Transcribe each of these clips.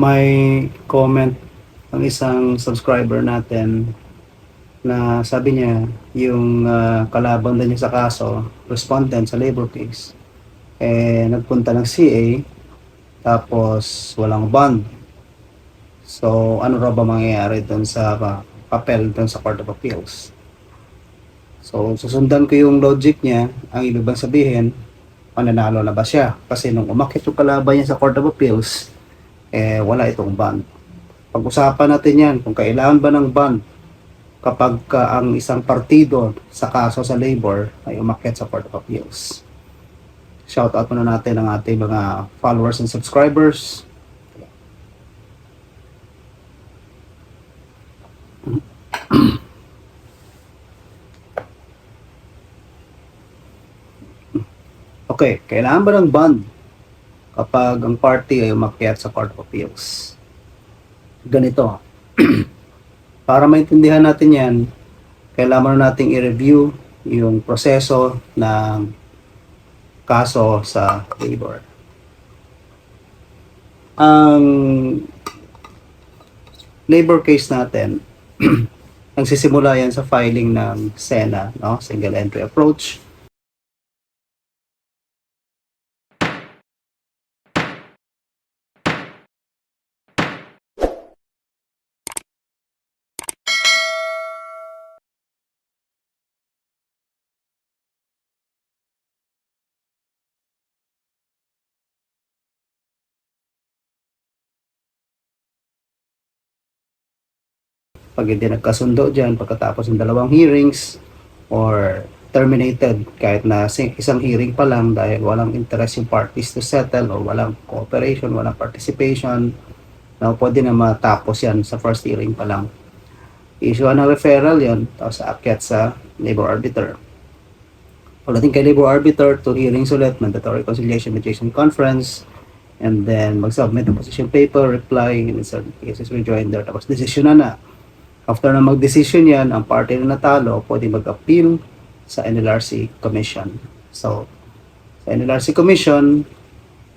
may comment ang isang subscriber natin na sabi niya yung ah, kalaban din niya sa kaso, respondent sa labor case, eh nagpunta ng CA tapos walang bond. So ano raw ba mangyayari doon sa ah, papel doon sa Court of Appeals? So susundan ko yung logic niya, ang ibig bang sabihin, mananalo na ba siya? Kasi nung umakit yung kalaban niya sa Court of Appeals, eh wala itong bond. Pag-usapan natin yan kung kailangan ba ng bond kapag ka ang isang partido sa kaso sa labor ay umakyat sa Court of Appeals. Shout out muna natin ang ating mga followers and subscribers. Okay, kailangan ba ng bond kapag ang party ay umakyat sa Court of Appeals? Ganito. Para maintindihan natin yan, kailangan na nating i-review yung proseso ng kaso sa labor. Ang labor case natin, nagsisimula yan sa filing ng SENA, no? Single Entry Approach. Pag hindi nagkasundo dyan pagkatapos ng dalawang hearings or terminated kahit na isang hearing pa lang dahil walang interest yung parties to settle or walang cooperation, walang participation na pwede na matapos yan sa first hearing pa lang. Issue ng referral yon tapos aakyat sa labor arbiter. Pagdating kay labor arbiter to hearings ulit, mandatory conciliation mediation conference, and then mag-submit ng position paper, reply, in certain cases rejoinder, tapos decision na na. After na mag-decision yan, ang party na natalo, pwede mag-appeal sa NLRC Commission. So, sa NLRC Commission,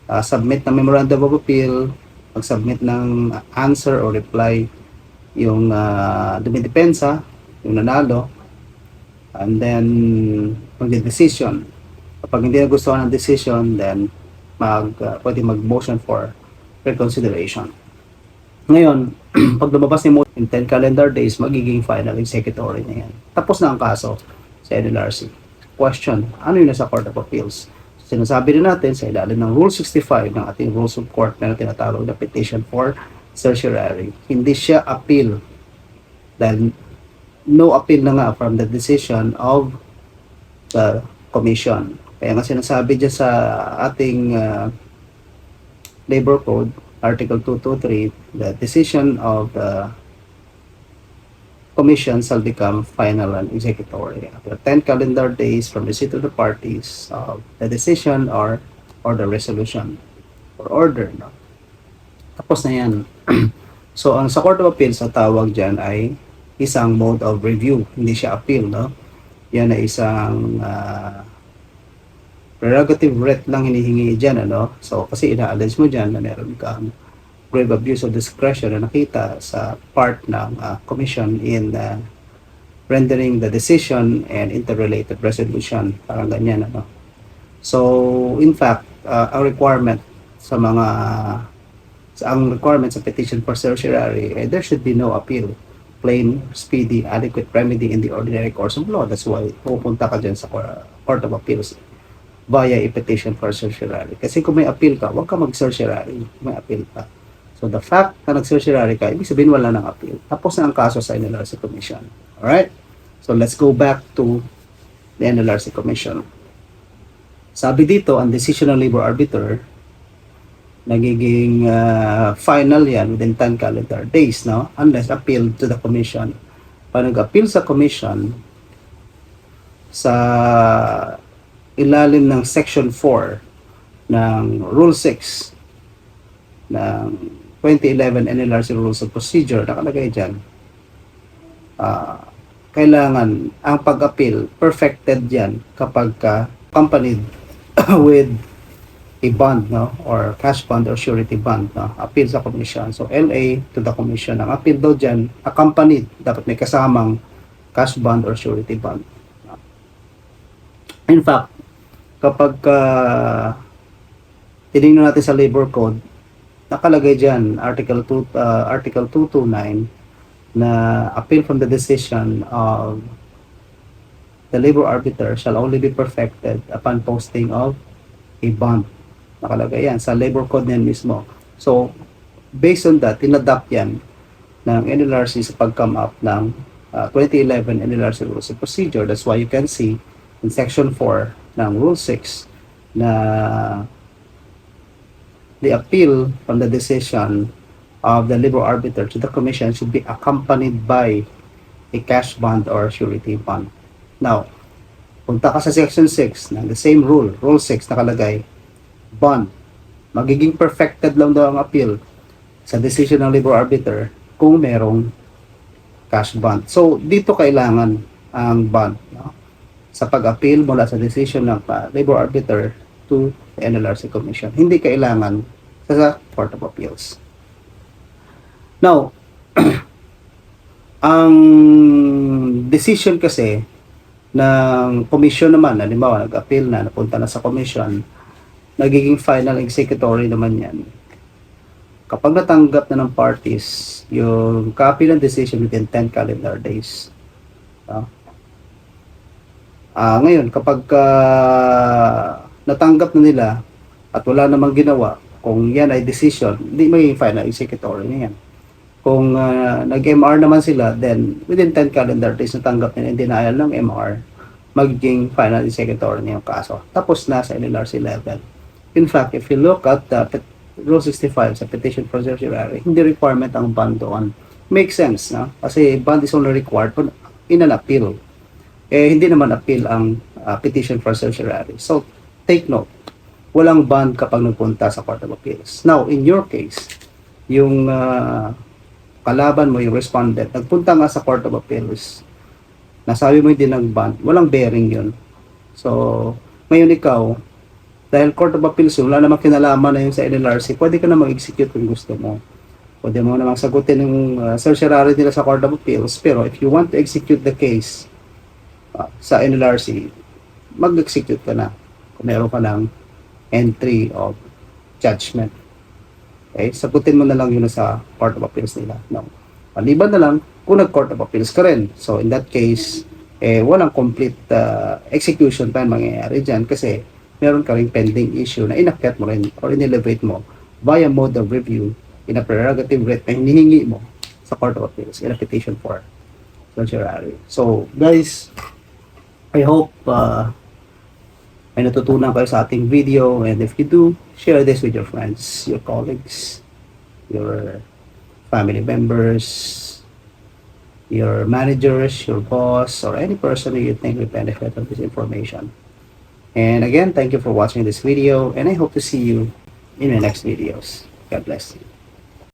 uh, submit ng Memorandum of Appeal, mag-submit ng answer or reply yung uh, dumidepensa, yung nanalo, and then mag-decision. Kapag hindi nagustuhan ng decision, then mag, uh, pwede mag-motion for reconsideration. Ngayon, pag lumabas ni mo in 10 calendar days, magiging final executory na yan. Tapos na ang kaso sa NLRC. Question, ano yun sa Court of Appeals? Sinasabi rin natin sa ilalim ng Rule 65 ng ating Rules of Court na tinatawag na petition for certiorari. Hindi siya appeal dahil no appeal na nga from the decision of the commission. Kaya nga sinasabi dyan sa ating uh, labor code, Article 223, the decision of the commission shall become final and executory after 10 calendar days from receipt of the parties of the decision or or the resolution or order. No? Tapos na yan. so, ang sa Court of Appeals, sa tawag dyan ay isang mode of review. Hindi siya appeal, no? Yan ay isang ah, prerogative writ lang hinihingi dyan, ano? So, kasi ina-allege mo dyan na meron kang grave abuse of discretion na nakita sa part ng ah, commission in ah, rendering the decision and interrelated resolution. Parang ganyan, ano? So, in fact, ah, ang requirement sa mga sa ang requirement sa petition for certiorari, eh, there should be no appeal. Plain, speedy, adequate remedy in the ordinary course of law. That's why pupunta ka dyan sa Court of Appeals via a petition for certiorari. Kasi kung may appeal ka, huwag ka mag-certiorari. May appeal ka. So the fact na nag-certiorari ka, ibig sabihin wala ng appeal. Tapos na ang kaso sa NLRC Commission. Alright? So let's go back to the NLRC Commission. Sabi dito, ang decision ng labor arbiter, nagiging uh, final yan within 10 calendar days, no? Unless appeal to the commission. Pag nag-appeal sa commission, sa ilalim ng section 4 ng rule 6 ng 2011 NLRC Rules of Procedure, nakalagay dyan, ah, kailangan ang pag-appeal perfected yan kapag ka accompanied with a bond no? Or cash bond or surety bond no? Appeal sa commission. So LA to the commission. Ang appeal daw dyan accompanied. Dapat may kasamang cash bond or surety bond. In fact kapag uh, tinignan natin sa labor code nakalagay dyan article 2 uh, article 229 na appeal from the decision of the labor arbiter shall only be perfected upon posting of a bond nakalagay yan sa labor code niyan mismo. So, based on that, tinadapt yan ng NLRC sa pag-come up ng uh, 2011 NLRC Rules of Procedure. That's why you can see in Section 4 ng Rule 6 na the appeal from the decision of the labor arbiter to the commission should be accompanied by a cash bond or surety bond. Now, punta ka sa Section 6 ng the same rule, Rule 6 nakalagay, bond. Magiging perfected lang daw ang appeal sa decision ng labor arbiter kung merong cash bond. So, dito kailangan ang bond? Sa pag-appeal mula sa decision ng uh, labor arbiter to the NLRC Commission. Hindi kailangan sa, Court of Appeals. Now, ang decision kasi ng commission naman, halimbawa nag-appeal na, napunta na sa commission, nagiging final executory naman yan. Kapag natanggap na ng parties yung copy ng decision within 10 calendar days. no? Ah, ngayon, kapag ah, natanggap na nila at wala namang ginawa, kung yan ay decision, hindi magiging final executory na yan. Kung ah, nag-MR naman sila, then within 10 calendar days natanggap nila yung denial ng MR, magiging final executory na yung kaso. Tapos na sa LLRC level. In fact, if you look at the pet- Rule 65 sa petition for certiorari, hindi requirement ang bond doon. Makes sense, no? Kasi bond is only required in an appeal. Eh, hindi naman appeal ang uh, petition for certiorari. So, take note, walang bond kapag nagpunta sa Court of Appeals. Now, in your case, yung uh, kalaban mo, yung respondent, nagpunta nga sa Court of Appeals, nasabi mo hindi ng bond, walang bearing yun. So, ngayon ikaw, dahil Court of Appeals wala namang kinalaman na yun sa NLRC, pwede ka na mag-execute kung gusto mo. Pwede mo namang sagutin yung uh, certiorari nila sa Court of Appeals, pero if you want to execute the case uh, sa NLRC, mag-execute ka na kung meron ka ng entry of judgment. Okay? Sagutin mo na lang yun sa Court of Appeals nila. No. Maliban na lang kung nag-Court of Appeals ka rin. So, in that case, eh, walang complete uh, execution pa mangyayari dyan kasi meron ka rin pending issue na inakyat mo rin or inelevate mo via mode of review in a prerogative writ na hinihingi mo sa Court of Appeals in a petition for certiorari. So, guys, I hope uh, may natutunan kayo sa ating video and if you do, share this with your friends, your colleagues, your family members, your managers, your boss, or any person you think will benefit from this information. And again, thank you for watching this video and I hope to see you in the next videos. God bless you.